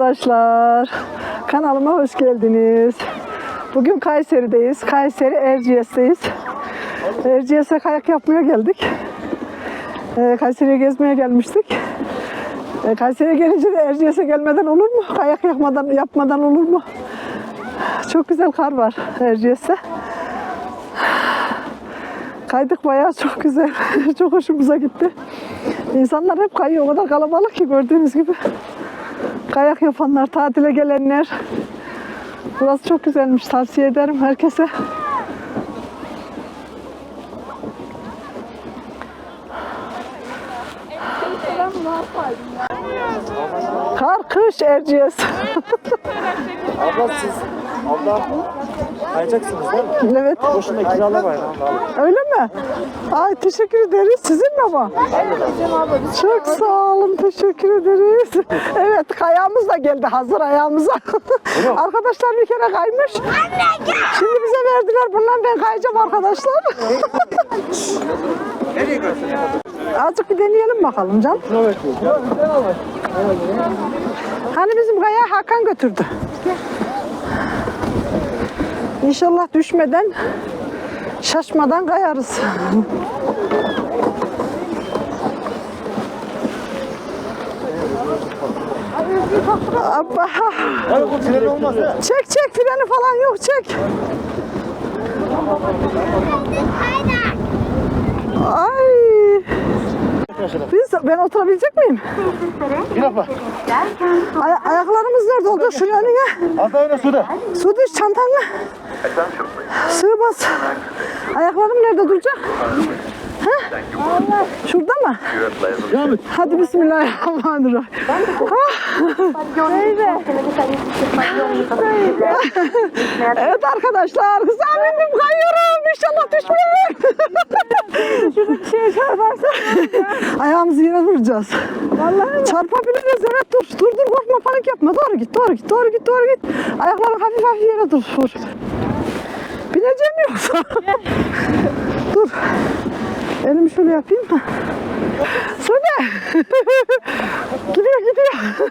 arkadaşlar. Kanalıma hoş geldiniz. Bugün Kayseri'deyiz. Kayseri Erciyes'teyiz. Erciyes'e kayak yapmaya geldik. Ee, Kayseri'ye gezmeye gelmiştik. Ee, Kayseri'ye gelince de Erciyes'e gelmeden olur mu? Kayak yapmadan, yapmadan olur mu? Çok güzel kar var Erciyes'te. Kaydık bayağı çok güzel. çok hoşumuza gitti. İnsanlar hep kayıyor. O kadar kalabalık ki gördüğünüz gibi. Kayak yapanlar, tatile gelenler. Burası çok güzelmiş. Tavsiye ederim herkese. Kar, kış, Erciyes. Abla siz, abla kayacaksınız değil mi? evet. Boşuna kiralı bayram. Öyle mi? Ay teşekkür ederiz. Sizin mi ama? Çok sağ olun. Teşekkür ederiz. Evet kayağımız da geldi hazır ayağımıza. arkadaşlar bir kere kaymış. Şimdi bize verdiler. Bundan ben kayacağım arkadaşlar. Azıcık bir deneyelim bakalım can. Hani bizim kayağı Hakan götürdü. İnşallah düşmeden, şaşmadan kayarız. Abba. Çek çek freni falan yok çek. Ay. Biz, ben oturabilecek miyim? Bir abla. Ay- ayaklarımız nerede oldu? Şunun önüne. Az daha öne suda. Su düş çantanla. Sığmaz. Ayaklarım nerede duracak? Ha? Şurada mı? Hadi bismillahirrahmanirrahim. Evet arkadaşlar kızım bindim kayıyorum. İnşallah düşmeyin. Şurada şey çarparsa. Ayağımızı yere vuracağız. Vallahi Çarpabiliriz evet dur. Dur dur korkma panik yapma. Doğru git doğru git doğru git doğru git. Ayakların hafif hafif yere dur. Vur. Bineceğim yoksa. dur. Elimi şöyle yapayım mı? Söyle. gidiyor gidiyor.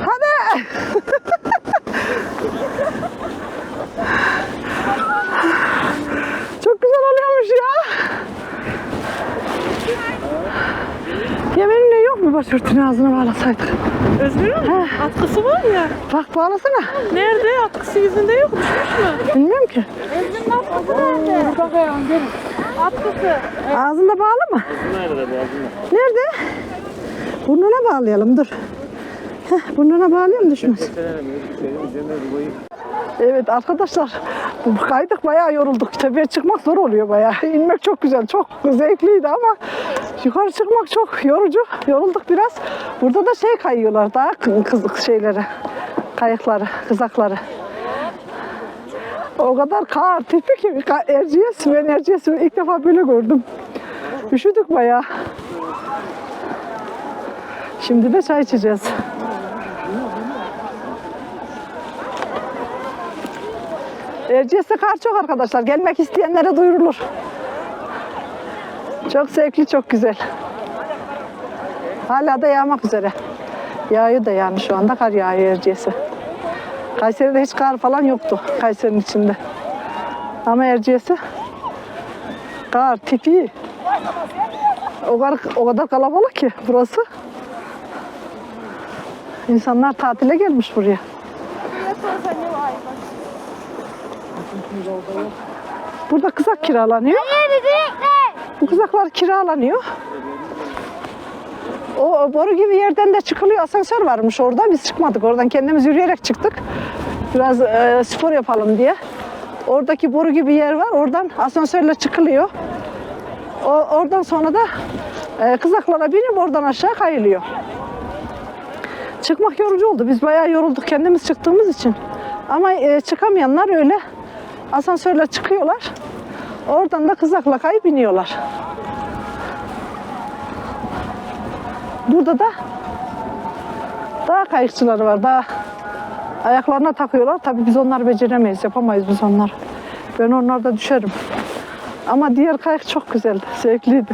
Hadi. Çok güzel oluyormuş ya. Yemeğin yok mu başörtünü ağzına bağlasaydık? Özgür'ün atkısı var ya. Bak bağlasana. Nerede? Atkısı yüzünde yok. Düşmüş mü? Bilmiyorum ki. Nerede? Atkısı. Ağzında bağlı mı? Nerede bu ağzında? Nerede? Burnuna bağlayalım dur. Heh, burnuna bağlayalım düşmez. Evet arkadaşlar kaydık bayağı yorulduk. Tepeye çıkmak zor oluyor bayağı. İnmek çok güzel, çok zevkliydi ama yukarı çıkmak çok yorucu. Yorulduk biraz. Burada da şey kayıyorlar daha kızık şeyleri, kayıkları, kızakları. O kadar kar tipi ki ka- Erciyes, ben Erciyes'i ilk defa böyle gördüm. Üşüdük bayağı. Şimdi de çay içeceğiz. Erciyes'te kar çok arkadaşlar. Gelmek isteyenlere duyurulur. Çok zevkli, çok güzel. Hala da yağmak üzere. Yağıyor da yani şu anda kar yağıyor Erciyes'e. Kayseri'de hiç kar falan yoktu Kayseri'nin içinde. Ama Erciyes'e kar tipi o kadar, o kadar kalabalık ki burası. İnsanlar tatile gelmiş buraya. Burada kızak kiralanıyor. Bu kızaklar kiralanıyor. O boru gibi yerden de çıkılıyor. Asansör varmış orada. Biz çıkmadık oradan. Kendimiz yürüyerek çıktık. Biraz e, spor yapalım diye. Oradaki boru gibi yer var. Oradan asansörle çıkılıyor. O, oradan sonra da e, kızaklara binip oradan aşağı kayılıyor. Çıkmak yorucu oldu. Biz bayağı yorulduk kendimiz çıktığımız için. Ama e, çıkamayanlar öyle asansörle çıkıyorlar. Oradan da kızakla kayıp iniyorlar. Burada da daha kayıkçıları var. Daha ayaklarına takıyorlar. Tabii biz onları beceremeyiz. Yapamayız biz onları. Ben onlarda düşerim. Ama diğer kayık çok güzeldi. Zevkliydi.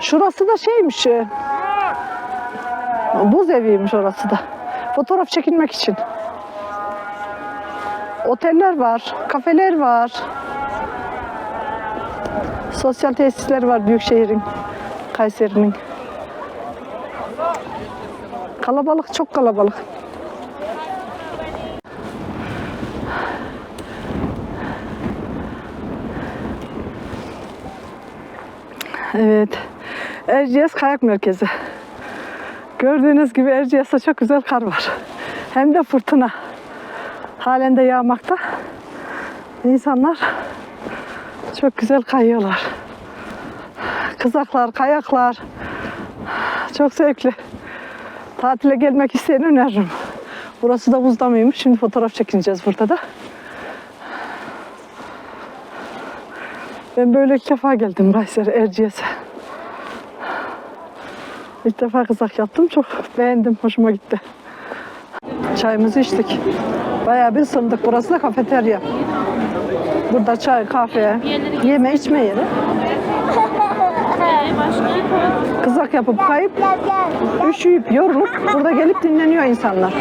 Şurası da şeymiş. e, Buz eviymiş orası da. Fotoğraf çekilmek için. Oteller var, kafeler var. Sosyal tesisler var Büyükşehir'in, Kayseri'nin. Kalabalık, çok kalabalık. Evet. Erciyes Kayak Merkezi. Gördüğünüz gibi Erciyes'te çok güzel kar var. Hem de fırtına. Halen de yağmakta. İnsanlar çok güzel kayıyorlar. Kızaklar, kayaklar. Çok zevkli. Tatile gelmek isteyen öneririm. Burası da buzda mıymış? Şimdi fotoğraf çekineceğiz burada da. Ben böyle ilk defa geldim Kayseri, Erciyes'e. İlk defa kızak yaptım. Çok beğendim. Hoşuma gitti. Çayımızı içtik. Bayağı bir ısındık. Burası da kafeterya. Burada çay, kahve, yeme içme yeri. Kızak yapıp kayıp, üşüyüp, yorulup burada gelip dinleniyor insanlar.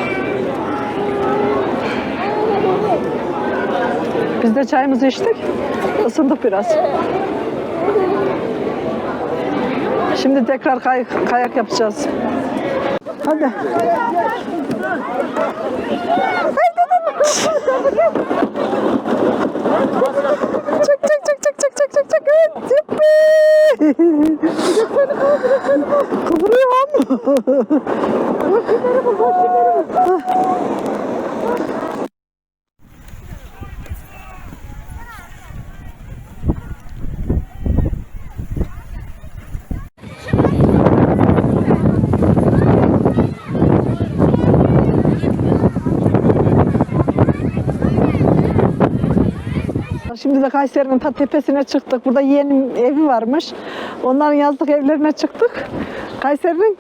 Biz de çayımızı içtik. Isındık biraz. Şimdi tekrar kay- kayak yapacağız. Hadi. Çek çek çek çek çek çek çek çek. Evet, Yuppi. Kıvırıyorum. Şimdi de Kayseri'nin ta tepesine çıktık. Burada yeğenim evi varmış. Onların yazlık evlerine çıktık. Kayseri'nin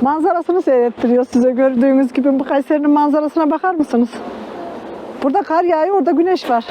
manzarasını seyrettiriyor size. Gördüğünüz gibi bu Kayseri'nin manzarasına bakar mısınız? Burada kar yağıyor, orada güneş var.